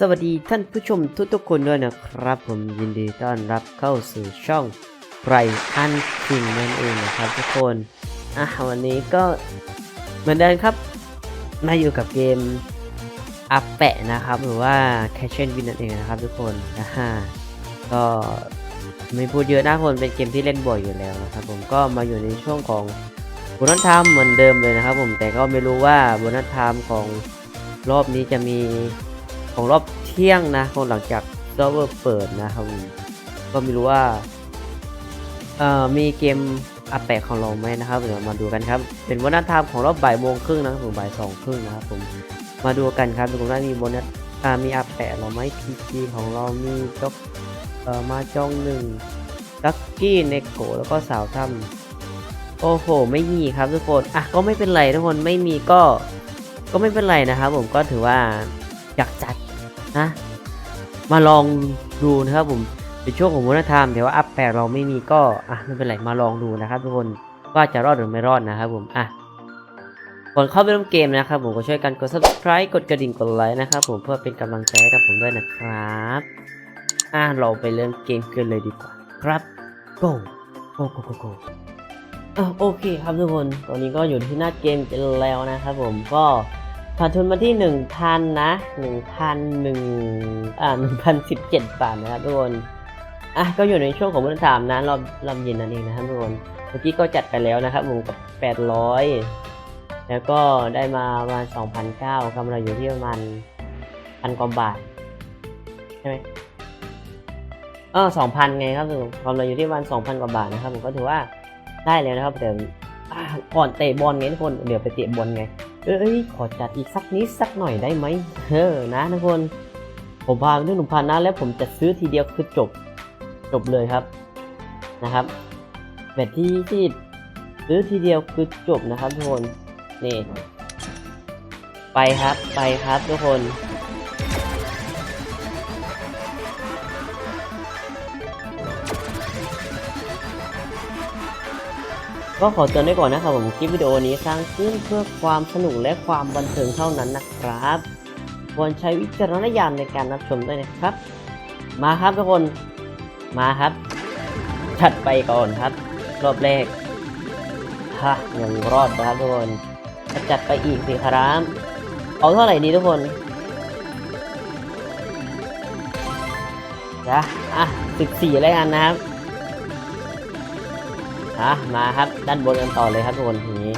สวัสดีท่านผู้ชมทุกๆคนด้วยนะครับ ผมยินดีต้อนรับเข้าสู่ช่องไรอันคิงนั่นเองนะครับทุกคนอะวันนี้ก็เหมือนเดิมครับ มาอยู่กับเกมอัปแปะนะครับ หรือว่า Catch and Win นั่นเองนะครับทุกคนนะฮะก็ไม่พูดเยอะนะคนเป็นเกมที่เล่นบ่อยอยู่แล้วนะครับผมก็มาอยู่ในช่วงของโบนัสไทม์เหมือนเดิมเลยนะครับผมแต่ก็ไม่รู้ว่าโบนัสไทม์ของรอบนี้จะมี ของรอบเที่ยงนะของหลังจากเซิร์ฟเวอร์เปิดนะครับผมก็ไม่รู้ว่าเอ่อมีเกมอัปแปะของเราไหมนะครับเดี๋ยวมาดูกันครับ เป็นวันนัดทามของรอบบ่ายโมงครึ่งนะครับผมบ่ายสองครึ่งนะครับผมมาดูกันครับดูกันว่ามีโบนัสอ่ามีอัปแปะเราไหมพีจีของเรามีจ็อกเอ่อมาจองหนึ่งลักกี้เนโกแล้วก็สาวถ้ำโอ้โห ไม่มีครับทุกคนอะก็ไม่เป็นไรทุกคนไม่มีก็ก็ไม่เป็นไรนะครับผมก็ถือว่าอยากจัด นะ มาลองดูนะครับผมเป็นช่วงของวัฒนธรรมแต่ว่าอัพแปลเราไม่มีก็อะไม่เป็นไรมาลองดูนะครับ ทุกคนว่าจะรอดหรือไม่รอดนะครับผมอะก่อนเข้าไปเริ่มเกมนะครับผมก็ช่วยกันกด subscribe กดกระดิ่งกดไลค์นะครับผมเพื่อเป็นกำลังใจให้กับผมด้วยนะครับอะเราไปเริ่มเกมกันเลยดีกว่า ครับ go go go go go อะโอเคครับทุกคนตอนนี้ก็อยู่ที่หน้าเกมกันแล้วนะครับผมก็ ขาดทุนมาที่หนึ่งพันนะหนึ่งพันหนึ่งอ่าหนึ่งพันสิบเจ็ดบาทนะครับทุกคนอะก็อยู่ในช่วงของวันที่สามนะรอบรอบเย็นนั่นเองนะครับทุกคนเมื่อกี้ก็จัดไปแล้วนะครับผมกับแปดร้อยแล้วก็ได้มาประมาณสองพันเก้ากำไรอยู่ที่ประมาณพันกว่าบาทใช่ไหมเออสองพันไงครับทุกคนกำไรอยู่ที่ประมาณสองพันกว่าบาทนะครับผมก็ถือว่าได้แล้วนะครับแต่ก่อนเตะบอลไงทุกคนเดี๋ยวไปเตะบอลไง เอ้ยขอจัดอีกสักนิดสักหน่อยได้ไหมเออนะทุกคน ผมพาเรื่องหนุ่มพานนะแล้วผมจะซื้อทีเดียวคือจบ จบเลยครับนะครับแบบที่ที่ซื้อทีเดียวคือจบนะครับทุกคนนี่ไปครับไปครับทุกคน ก็ขอเตือนไว้ก่อนนะครับผมคลิปวิดีโอนี้สร้างขึ้นเพื่อความสนุกและความบันเทิงเท่านั้นนะครับควรใช้วิจารณญาณในการรับชมด้วยนะครับ มาครับทุกคนมาครับจัดไปก่อนครับ รอบแรกฮะยังรอดนะครับทุกคนจัดไปอีกสิครับเอาเท่าไหร่ดีทุกคนจ้ะอะสิบสี่แล้วกันนะครับ อะมาครับ ด้านบนกันต่อเลยครับทุกคนทีนี้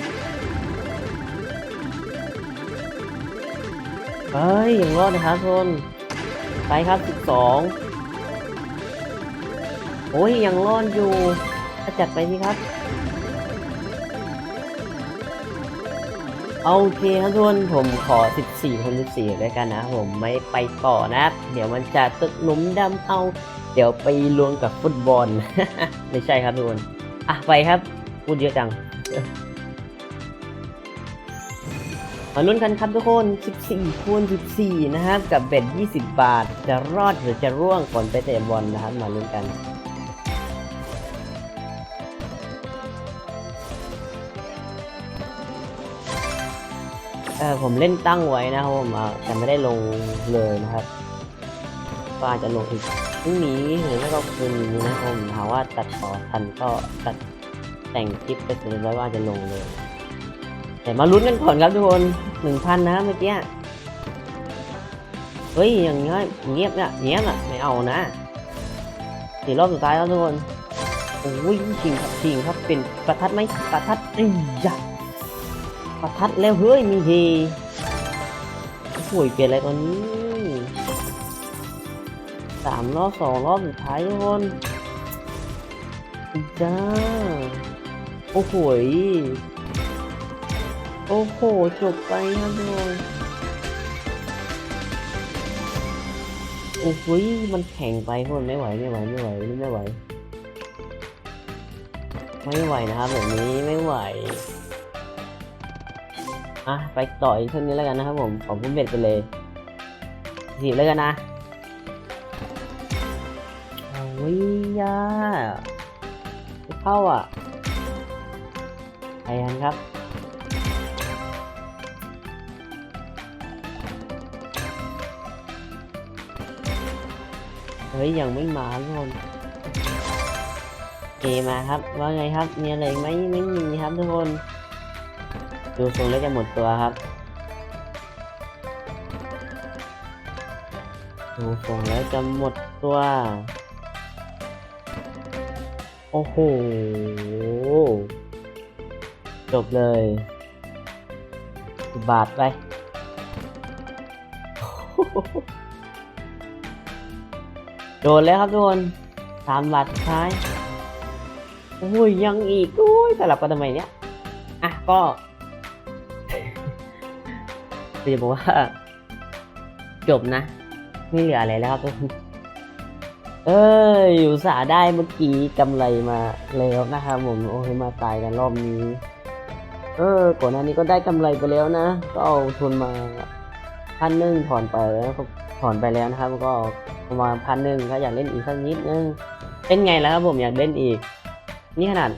เฮ้ยยังรอดนะครับทุกคนไปครับสิบสองโอ้ยยังรอดอยู่จัดไปสิครับโอเคครับทุกคนผมขอ 14คน14แล้วกันนะ ผมไม่ไปต่อนะครับเดี๋ยวมันจะตึกหลุมดำเอา เดี๋ยวไปลวงกับฟุตบอล ไม่ใช่ครับทุกคน อะไปครับ พูดเยอะจังมาลุ้นกันครับทุกคน 14คูณ14 นะครับ กับเบ็ด 20 บาท จะรอดหรือจะร่วงก่อนไปเตะบอลนะครับ มาลุ้นกันเออผมเล่นตั้งไว้นะครับผมแต่ไม่ได้ลงเลยนะครับก็อาจะลงอีก พรุ่งนี้หรือไม่ก็คืนนี้นะครับผมถามว่าตัดต่อทันก็ตัดแต่งคลิปไปเสร็จเรียบร้อยว่าจะลงเลยแต่มาลุ้นกันก่อนครับทุกคนหนึ่งพันนะเมื่อกี้เฮ้ยอย่างเงี้ยเงียบเนี่ยเงียบอะไม่เอานะสี่รอบสุดท้ายแล้วทุกคนโอ้ยจริงครับจริงครับเป็นประทัดไหมประทัดไอ้ยะประทัดแล้วเฮ้ยมีเฮโอ้ยเปลี่ยนอะไรตอนนี้ สามรอบสองรอบสุดท้ายทุกคนจ้า โอ้โหโอ้โห จบไปครับทุกคนโอ้โหยมันแข็งไปคนไม่ไหวไม่ไหวไม่ไหวไม่ไหว ไม่ไหวนะครับแบบนี้ไม่ไหวอะไปต่ออีกเท่านี้แล้วกันนะครับผมขอพุ่มเบ็ดไปเลยสิบแล้วกันนะ อ้ยยาไม่เข้าอะไปกันครับเฮ้ยยังไม่มาทุกคนเอมาครับ ว่าไงครับมีอะไรไหมไม่มีครับทุกคน ดูทรงแล้วจะหมดตัวครับ ดูทรงแล้วจะหมดตัว โอ้โห จบเลยบาทไป โดนแล้วครับทุกคนสามบาทท้าย โอ้ยยังอีก โอ้ยสลับกันทำไมเนี่ยอะก็จะบอกว่า จบนะ ไม่เหลืออะไรแล้วครับทุกคน เอ้ยอยู่สาห์ได้เมื่อกี้กำไรมาแล้วนะครับผมโอ้ยมาตายกันรอบนี้ เออก่อนหน้านี้ก็ได้กำไรไปแล้วนะ ก็เอาทุนมาพันหนึ่งถอนไปแล้วถอนไปแล้วนะครับ ก็ประมาณพันหนึ่งก็อยากเล่นอีกสักนิดนึงเป็นไงแล้วครับผมอยากเล่นอีก นี่ขนาด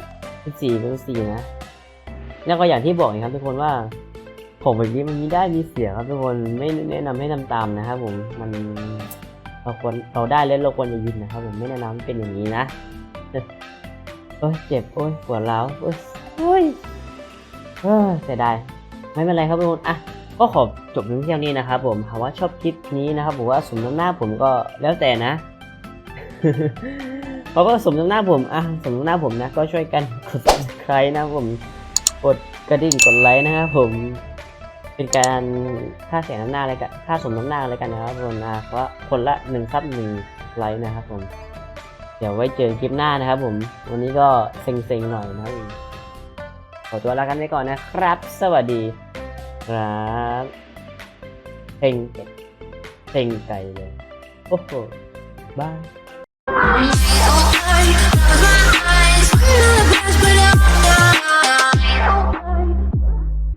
สี่เป็นสี่นะ แล้วก็อย่างที่บอกนะครับทุกคนว่าผมแบบนี้มันมีได้มีเสียครับทุกคนไม่แนะนำให้ทำตามนะครับผมมัน เราควรเราได้แล้วเราควรจะยินนะครับ ผมไม่แนะนำให้เป็นอย่างนี้นะโอ้ยเจ็บโอ้ยปวดร้าวโอ้ยโอ้ยเออเสียดายไม่เป็นไรครับทุกคนอะก็ขอจบเพียงเท่านี้นะครับ ผมหากว่าชอบคลิปนี้นะครับผมว่าสมน้ำหน้าผมก็แล้วแต่นะเพราะว่าสมน้ำหน้าผมอะสมน้ำหน้าผมนะ ก็ช่วยกันกด subscribe นะครับผม กดกระดิ่งกดไลค์นะครับผม เป็นการค่าเสียน้ำหน้าอะไรกันค่าสมน้ำหน้าอะไรกันนะครับผมนะเพราะคนละหนึ่งซับหนึ่งไลค์นะครับผม เดี๋ยวไว้เจอคลิปหน้านะครับผม วันนี้ก็เซ็งๆหน่อยนะขอตัวลากันไปก่อนนะครับ สวัสดีครับเซ็งเซ็งไก่เลย โอ้โหบ้า